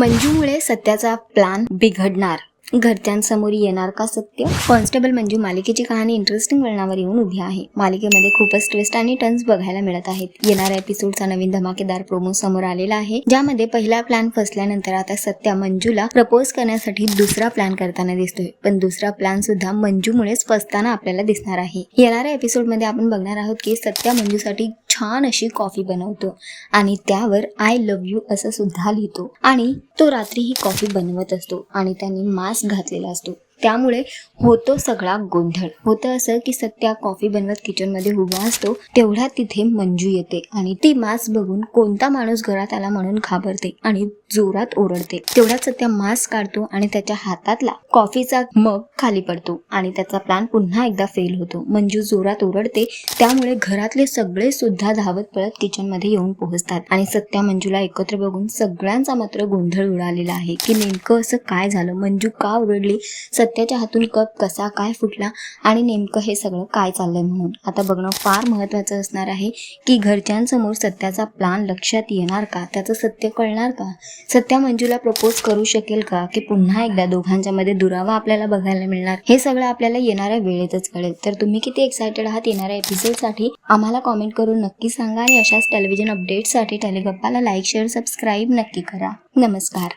मंजूमुळे सत्याचा प्लान बिघडणार. घरच्यांसमोर येणार का सत्य? कॉन्स्टेबल मंजू मालिकेची कहाणी इंटरेस्टिंग वळणावर येऊन उभी आहे. मालिकेमध्ये खूपच ट्विस्ट आणि टर्न्स बघायला मिळत आहेत. येणाऱ्या एपिसोडचा नवीन धमाकेदार प्रोमो समोर आलेला आहे ज्यामध्ये पहिला प्लॅन फसल्यानंतर आता सत्या मंजूला प्रपोज करण्यासाठी दुसरा प्लॅन करताना दिसतोय. पण दुसरा प्लॅन सुद्धा मंजूमुळेच फसताना आपल्याला दिसणार आहे. येणाऱ्या एपिसोडमध्ये आपण बघणार आहोत की सत्या मंजूसाठी छान अशी कॉफी बनवतो. आणि त्यावर आय लव्ह यू असं सुद्धा लिहितो. आणि तो रात्री ही कॉफी बनवत असतो. आणि त्यांनी मास्क घातलेला असतो. त्यामुळे होतो सगळा गोंधळ. होतं असं की सत्या कॉफी बनवत किचनमध्ये उभा असतो तेवढ्या तिथे मंजू येते आणि ती मास्क बघून कोणता माणूस घरात आला म्हणून घाबरते आणि जोरात ओरडते. तेवढ्याच सत्या मास्क काढतो आणि त्याच्या हातातला कॉफीचा मग खाली पडतो आणि त्याचा प्लॅन पुन्हा एकदा फेल होतो. मंजू जोरात ओरडते त्यामुळे घरातले सगळे सुद्धा धावत पळत किचनमध्ये येऊन पोहोचतात आणि सत्या मंजूला एकत्र बघून सगळ्यांचा मात्र गोंधळ उडालेला आहे की नेमकं असं काय झालं? मंजू का ओरडली? सत्याच्या हातून कप कसा काय फुटला आणि नेमकं हे सगळं काय चाललंय म्हणून. आता बघणं फार महत्त्वाचं असणार आहे की घरच्यांसमोर सत्याचा प्लान लक्षात येणार का? त्याचं सत्य कळणार का? सत्या मंजूला प्रपोज करू शकेल का? की पुन्हा एकदा दोघांच्या मध्ये दुरावा आपल्याला बघायला मिळणार? हे सगळं आपल्याला येणाऱ्या वेळेतच कळेल. तर तुम्ही किती एक्सायटेड आहात येणाऱ्या एपिसोडसाठी आम्हाला कॉमेंट करून नक्की सांगा. आणि अशाच टेलिव्हिजन अपडेटसाठी टेलिगप्पाला लाईक शेअर सबस्क्राईब नक्की करा. नमस्कार.